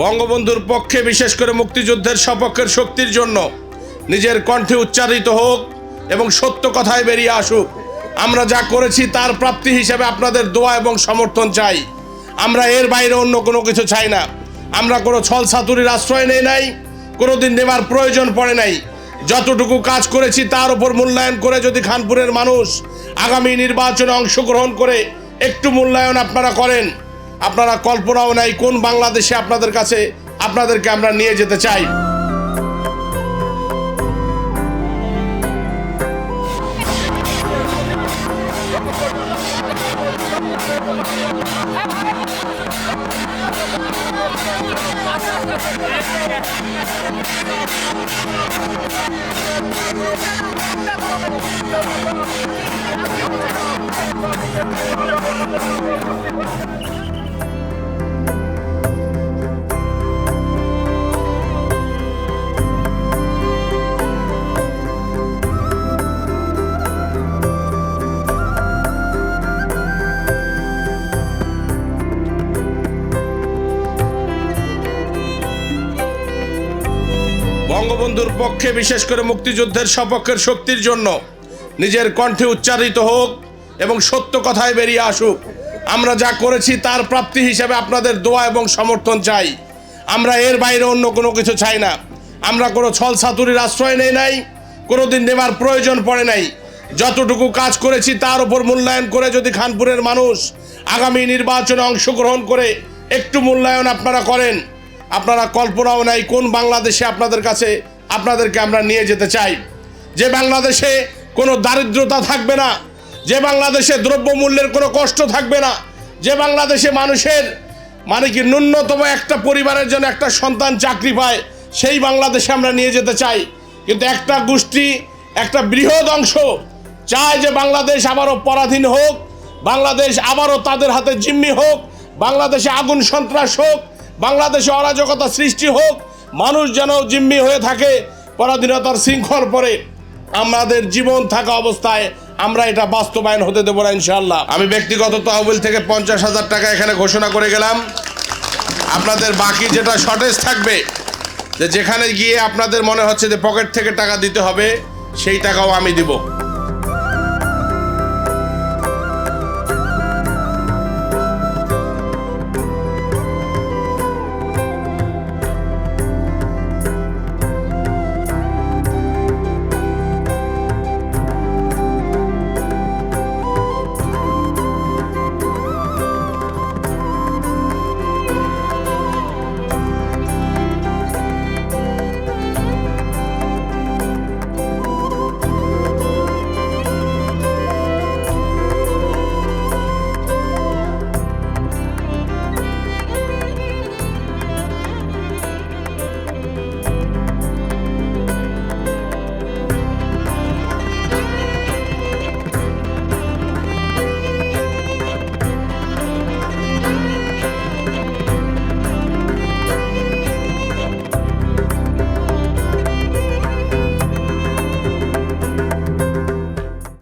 বঙ্গবন্ধুর পক্ষে বিশেষ করে মুক্তিযুদ্ধের সপক্ষের শক্তির জন্য নিজের কণ্ঠে উচ্চারিত হোক এবং সত্য কথায় বেরিয়ে আসুক। আমরা যা করেছি তার প্রাপ্তি হিসেবে আপনাদের দোয়া এবং সমর্থন চাই। আমরা এর বাইরে অন্য কোনো কিছু চাই না। আমরা কোনো ছল ছাতুরির আশ্রয় নেই নাই, কোনোদিন নেবার প্রয়োজন পড়ে নাই। যতটুকু কাজ করেছি তার উপর মূল্যায়ন করে যদি খানপুরের মানুষ আগামী নির্বাচনে অংশগ্রহণ করে, একটু মূল্যায়ন আপনারা করেন। আপনারা কল্পনাও নাই কোন বাংলাদেশে আপনাদের কাছে আপনাদেরকে আমরা নিয়ে যেতে চাই। বঙ্গবন্ধুর পক্ষে বিশেষ করে মুক্তিযুদ্ধের সপক্ষের শক্তির জন্য নিজের কণ্ঠে উচ্চারিত হোক এবং সত্য কথায় বেরিয়ে আসুক, আমরা যা করেছি তার প্রাপ্তি হিসেবে আপনাদের দোয়া এবং সমর্থন চাই। আমরা এর বাইরে অন্য কোনো কিছু চাই না। আমরা কোনো ছল ছাতুরির আশ্রয় নেই নাই কোনো দিন নেবার প্রয়োজন পড়ে নাই। যতটুকু কাজ করেছি তার উপর মূল্যায়ন করে যদি খানপুরের মানুষ আগামী নির্বাচনে অংশগ্রহণ করে, একটু মূল্যায়ন আপনারা করেন। আপনারা কল্পনাও নাই কোন বাংলাদেশে আপনাদের কাছে আপনাদেরকে আমরা নিয়ে যেতে চাই। যে বাংলাদেশে কোনো দারিদ্রতা থাকবে না, যে বাংলাদেশে দ্রব্যমূল্যের কোনো কষ্ট থাকবে না, যে বাংলাদেশে মানুষের মানে কি ন্যূনতম একটা পরিবারের জন্য একটা সন্তান চাকরি পায়, সেই বাংলাদেশে আমরা নিয়ে যেতে চাই। কিন্তু একটা গোষ্ঠী, একটা বৃহৎ অংশ চায় যে বাংলাদেশ আবারও পরাধীন হোক, বাংলাদেশ আবারও তাদের হাতে জিম্মি হোক, বাংলাদেশে আগুন সন্ত্রাস হোক বাংলাদেশে অরাজকতা সৃষ্টি হোক, মানুষ যেন জিম্মি হয়ে থাকে, পরাধীনতার শৃঙ্খল পরে আমাদের জীবন থাকা অবস্থায় আমরা এটা বাস্তবায়ন হতে দেবো না ইনশাল্লাহ আমি ব্যক্তিগত তহবিল থেকে পঞ্চাশ হাজার টাকা এখানে ঘোষণা করে গেলাম। আপনাদের বাকি যেটা শর্টেজ থাকবে, যে যেখানে গিয়ে আপনাদের মনে হচ্ছে যে পকেট থেকে টাকা দিতে হবে, সেই টাকাও আমি দিব।